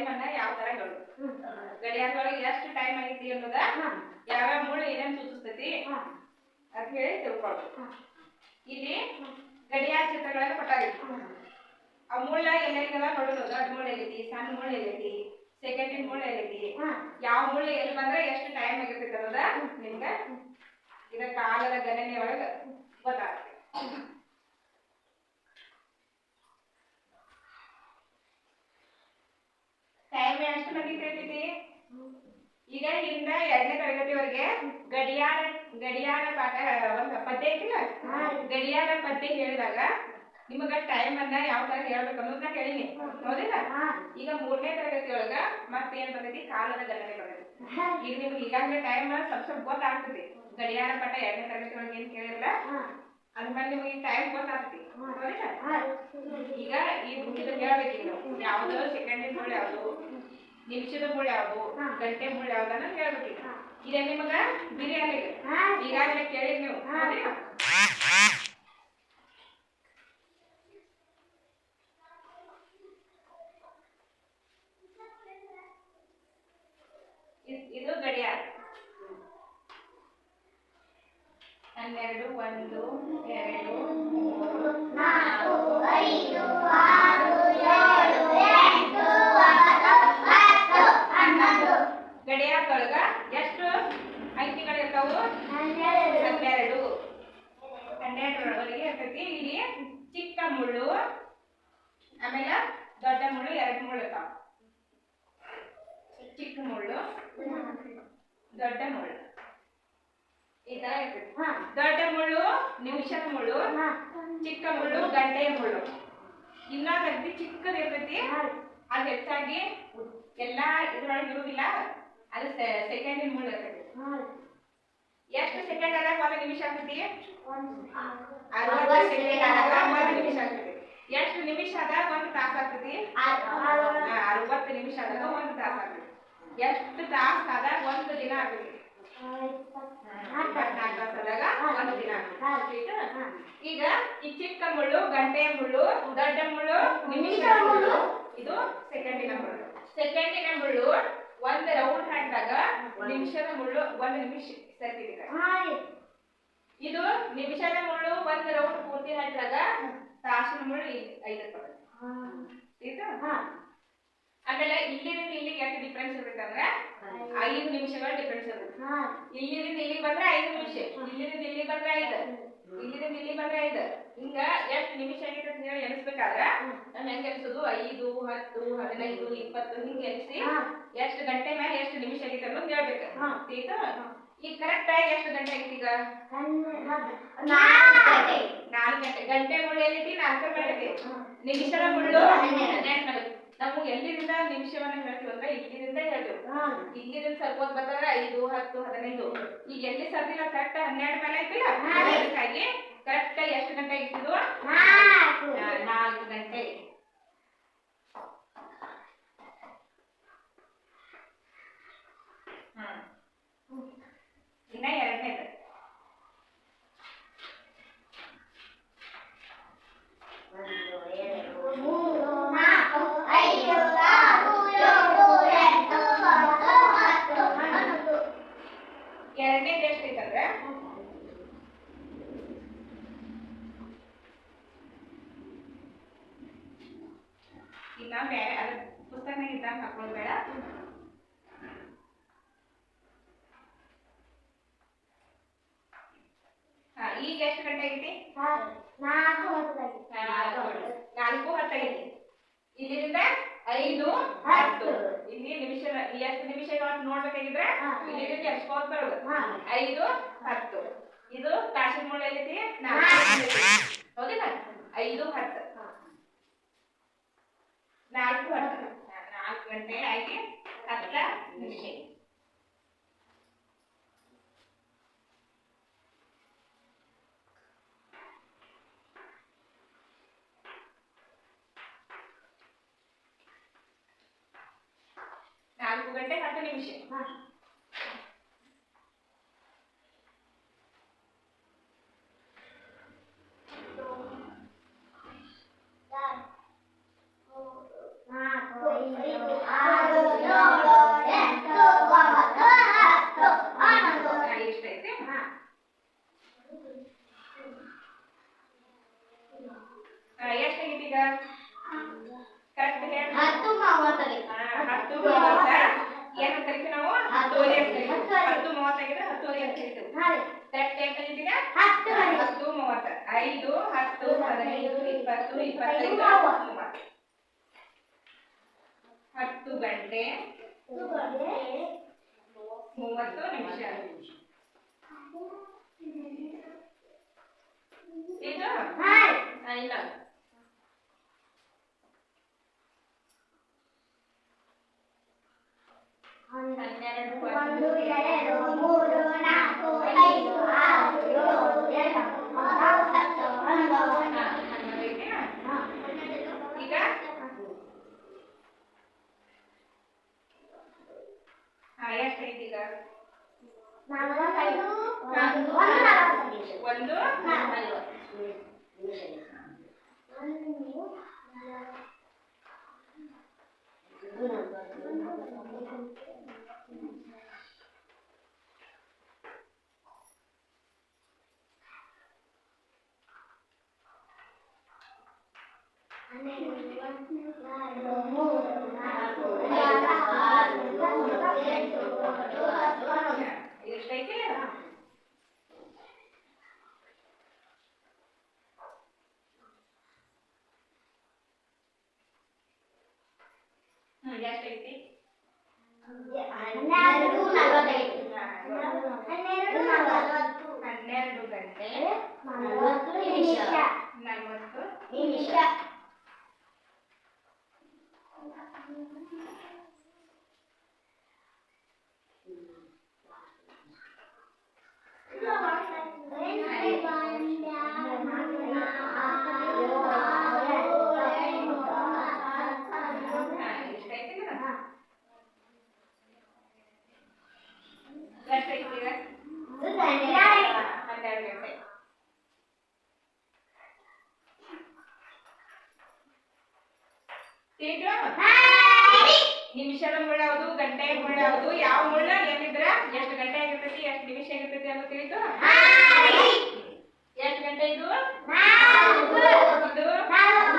Time ಅನ್ನ ಯಾವ ತರ ಹೇಳು ಗಡಿಯಾರದೊಳಗೆ ಎಷ್ಟು ಟೈಮ್ ಆಗೈತಿ ಅನ್ನೋದ ಯಾವ ಮುಳ್ಳು ಏನೇನ್ ಸೂಚಿಸ್ತೈತಿ ಅಂತ ಹೇಳಿ ತಿಳ್ಕೊಳ್ಬೇಕು. ಇಲ್ಲಿ ಗಡಿಯಾರ ಚಿತ್ರಗಳನ್ನ ಕೊಟ್ಟಾಗಿತ್ತು ಆ ಮುಳ್ಳ ಎಲ್ಲೆಲ್ಲ ನೋಡೋದು. ದೊಡ್ಡ ಮುಳ್ಳು ಎಲ್ಲೈತಿ ಸಣ್ಣ ಮುಳ್ಳು ಎಲ್ಲೈತಿ ಸೆಕೆಂಡಿನ ಮುಳ್ಳು ಎಲ್ಲೈತಿ ಯಾವ ಮುಳ್ಳು ಎಲ್ಲಿ ಬಂದ್ರೆ ಎಷ್ಟು ಟೈಮ್ ಆಗಿರ್ತೈತಿ ಅನ್ನೋದ ನಿಮ್ಗೆ ಇದ ಕಾಲದ ಗಣನೆ ಗೊತ್ತಾಗುತ್ತೆ. ಗೊತ್ತಾಗ್ತದೆ ಟೈಮ್ ಅಷ್ಟು ಮಂದಿ ತಿಳಿತೈತಿ? ಈಗ ಇಂದ ಎರಡನೇ ತರಗತಿವರೆಗೆ ಗಡಿಯಾರ ಗಡಿಯಾರ ಪಾಠ ಒಂದು ಪದ್ಯ ಐತಿಲ್ಲ? ಗಡಿಯಾರ ಪದ್ಯ ಹೇಳಿದಾಗ ನಿಮಗ ಟೈಮ್ ಅನ್ನ ಯಾವ ತರ ಹೇಳ್ಬೇಕು ಅನ್ನೋದನ್ನ ಹೇಳಿನಿ. ಹೌದಿಲ್ಲ? ಈಗ ಮೂರನೇ ತರಗತಿ ಒಳಗ ಮತ್ತೇನ್ ಬರ್ತೈತಿ? ಕಾಲದ ಗಣನೆ ಬರ್ತೈತಿ. ಈಗ ನಿಮ್ಗೆ ಈಗಾಗಲೇ ಟೈಮ್ ಸ್ವಲ್ಪ ಸ್ವಲ್ಪ ಗೊತ್ತಾಗ್ತೈತಿ. ಗಡಿಯಾರ ಪಾಠ ಎರಡನೇ ತರಗತಿ ಒಳಗೆ ಏನ್ ಕೇಳಿರಲ್ಲ? ಅದ್ಮೇಲೆ ನಿಮಗೆ ಟೈಮ್ ಗೊತ್ತಾಗ್ತೈತಿ ಹೌದಿಲ್ಲ? ಈಗ ಈ ಮುಗಿದ ಹೇಳ್ಬೇಕು. ಯಾವ್ದು ಸೆಕೆಂಡ್ ಇಂದ ಯಾವ್ದು. ನಿಮಿಷದ ಮುಳ್ಳು ಯಾವುದು ಗಂಟೆ ಮುಳ್ಳು ಯಾವ್ದನ್ನ ಹೇಳ್ಬೇಕು ಈಗ ಇದೇ ನಿಮಗ ಬಿರಿಯಾನಿ ಈಗಾಗಲೇ ಕೇಳಿದ್ ನೀವು? ಇದು ಗಡಿಯಾರ. ಹನ್ನೆರಡು ಒಂದು ಎರಡು ದೊಡ್ಡ ಮುಳ್ಳು ಎರಡು ಮುಳ್ಳು ಚಿಕ್ಕ ಮುಳ್ಳು ದೊಡ್ಡ ಮುಳ್ಳು. ಈ ತರ ಇರ್ತೈತಿ ದೊಡ್ಡ ಮುಳ್ಳು ನಿಮಿಷದ ಮುಳ್ಳು ಚಿಕ್ಕ ಮುಳ್ಳು ಗಂಟೆಯ ಮುಳ್ಳು. ಇಲ್ಲ ಅಗದಿ ಚಿಕ್ಕದ ಇರ್ತೈತಿ. ಅದು ಹೆಚ್ಚಾಗಿ ಎಲ್ಲಾ ಇದ್ರೊಳಗೆ ಇರುವುದಿಲ್ಲ. ಅದು ಸೆಕೆಂಡಿನ ಮುಳ್ಳು ಇರ್ತೈತಿ. ಎಷ್ಟು ಸೆಕೆಂಡ್ ಆದಾಗ ಒಂದು ನಿಮಿಷ ಆಗ್ತೈತಿ? ಅರವತ್ತು ಸೆಕೆಂಡ್ ಆದಾಗ ಒಂದು ನಿಮಿಷ ಆಗ್ತೈತಿ. ಎಷ್ಟು ನಿಮಿಷ ಆದಾಗ ಒಂದು ತಾಸು ಆಗ್ತೈತಿ ನಿಮಿಷ ಒಂದು ತಾಸು ಆಗ್ತೈತಿ ಎಷ್ಟು ತಾಸು ಆದಾಗ ಒಂದು ದಿನ ಆಗುತ್ತೆ ಒಂದು ದಿನ ಈಗ ಈ ಚಿಕ್ಕ ಮುಳ್ಳು, ಗಂಟೆಯ ಮುಳ್ಳು, ದೊಡ್ಡ ಮುಳ್ಳು, ನಿಮಿಷ ಮುಳ್ಳು, ಇದು ಸೆಕೆಂಡಿನ ಮುಳ್ಳು. ಸೆಕೆಂಡಿನ ಮುಳ್ಳು ಒಂದು ರೌಂಡ್ ಹಾಕಿದಾಗ ನಿಮಿಷದ ಮುಳ್ಳು ಒಂದ್ ನಿಮಿಷ ಸರ್ತಿದೆ. ಇದು ನಿಮಿಷದ ಮುಳ್ಳು ಒಂದು ರೌಂಡ್ ಪೂರ್ತಿ ಹಾಕಿದಾಗ ತಾಸಿನ ಮುಳ್ಳು ಐದು ಬರುತ್ತೆ. ಆಯ್ತಾ? ಆಮೇಲೆ ಇಲ್ಲಿಂದ ಇಲ್ಲಿಗೆ ಯಾಕೆ ಡಿಫ್ರೆನ್ಸ್ ಇರುತ್ತೆ ಅಂದ್ರೆ ಐದು ನಿಮಿಷಗಳ ಡಿಫ್ರೆನ್ಸ್ ಇರುತ್ತೆ. ಇಲ್ಲಿಂದ ಇಲ್ಲಿಗೆ ಬಂದ್ರೆ ಐದು ನಿಮಿಷ ಇಲ್ಲಿಂದ ಇಲ್ಲಿ ಬಂದ್ರೆ ಐದು ಇಲ್ಲಿಂದ ಇಲ್ಲಿ ಬಂದ್ರೆ ಐದು. ಹಿಂಗ ಎಷ್ಟು ನಿಮಿಷ ಆಗೈತೆ ಅಂತ ಹೇಳಿ ಎಣಿಸ್ಬೇಕಾದ್ರೆ ನಾವ್ ಹೆಂಗ್ ಎಣಿಸೋದು? ಐದು ಹತ್ತು ಹದಿನೈದು ಇಪ್ಪತ್ತು ಹಿಂಗ್ ಎಣಿಸಿ ಎಷ್ಟು ಗಂಟೆ ಮೇಲೆ ಎಷ್ಟು ನಿಮಿಷ ಆಗಿತ್ತು ಅನ್ನೋದು ಹೇಳ್ಬೇಕು. ಆಯ್ತಾ? ಈಗ ಕರೆಕ್ಟ್ ಆಗಿ ಎಷ್ಟು ಗಂಟೆ ಆಗಿತ್ತು ಈಗ? ನಾಲ್ಕು ಗಂಟೆ. ಗಂಟೆ. ಮುಳ್ಳು ಎಲ್ಲೈತಿ ನಾಲ್ಕರ ಮೇಲೆ ಐತಿ ನಿಮಿಷದ ಮುಳ್ಳು? ಎಲ್ಲಿಂದ ನಿಮಿಷವನ್ನ ಹೇಳ್ತೀವಿ ಅಂದ್ರೆ ಇಲ್ಲಿಂದ ಹೇಳ್ತೀವಿ ಇಲ್ಲಿಂದ ಸ್ವಲ್ಪ ಹೊತ್ತು ಬರ್ತಾರೆ ಐದು ಹತ್ತು ಹದಿನೈದು. ಈಗ ಎಲ್ಲಿ ಸರ್ದಿಲ್ಲ ಕರೆಕ್ಟ್ ಹನ್ನೆರಡು ಮೇಲೆ ಐತಿಲ್ಲ? ಅದಕ್ಕಾಗಿ ಕರೆಕ್ಟ್ ಎಷ್ಟು ಗಂಟೆ ಆಗಿದ್ದು ನಾಲ್ಕು ಗಂಟೆ. ಹ್ಮ್. ಇನ್ನ ಎರಡನೇದು. ಎರಡನೇದು ಇನ್ನ ಬೇರೆ ಅದ್ರ ಪುಸ್ತಕನಾಗ ಇದ್ದಂಗೆ ಹಾಕೊಳ್ಳೋದು ಬೇಡ ಹಾ ಈಗ ಎಷ್ಟು ಗಂಟೆ ಆಗೈತಿ? ನಾಲ್ಕು ಹತ್ತಾಗೈತಿ. ಇಲ್ಲಿಂದ ಐದು ಹತ್ತು. ಇಲ್ಲಿ ನಿಮಿಷ ಎಷ್ಟು ನಿಮಿಷ ನೋಡ್ಬೇಕಾಗಿದ್ರೆ ಇಲ್ಲಿಂದ ಎಷ್ಟು ಹೊತ್ತು ಬರೋದು ಐದು ಹತ್ತು. ಇದು ತಾಸಿನ ನಾಲ್ಕು ಎಲ್ಲೈತಿ. ಹೌದಿಲ್ಲ ಐದು ಹತ್ತು. ನಾಲ್ಕು ಹತ್ತು ಹಾ, ನಾಲ್ಕು ಗಂಟೆ ಆಗಿ ಹತ್ತ ನಿಮಿಷ ನಾಲ್ಕು ಗಂಟೆ ಹತ್ತು ಹತ್ತು ಗಂಟೆ ಮೂವತ್ತು ನಿಮಿಷ ಇದು ಆ, ಇಲ್ಲ ಹನ್ನೆರಡು ಒಂದು ಎರಡು ಮೂರು ನಾಲ್ಕು ಐದು ಆರು ಏಳು ಎಂಟು ನಲವತ್ತೈದು ಹಾ. ಒಂದು ನಲವತ್ತೈದು ಒಂದು ನಲ್ವತ್ತು ಎಷ್ಟೈತಿ ಹನ್ನೆರಡು ನಲವತ್ತೈದು ಹನ್ನೆರಡು ನಲವತ್ತು ಹನ್ನೆರಡು ಗಂಟೆ. ನಲವತ್ತು ನಿಮಿಷ ನಲ್ವತ್ತು ನಿಮಿಷ ತಿಳಿದ್ವಾ ನಿಮಿಷದ ಮುಳ್ಳ ಯಾವುದು? ಗಂಟೆ ಮುಳ್ಳ ಯಾವುದು? ಯಾವ ಮುಳ್ಳ ಏನಿದ್ರ? ಎಷ್ಟು ಗಂಟೆ ಆಗಿರ್ತೈತಿ? ಎಷ್ಟು ನಿಮಿಷ ಆಗಿರ್ತೈತಿ ಅಂತ ತಿಳಿದು. ಎಷ್ಟು ಗಂಟೆ ಇದು? ಇದು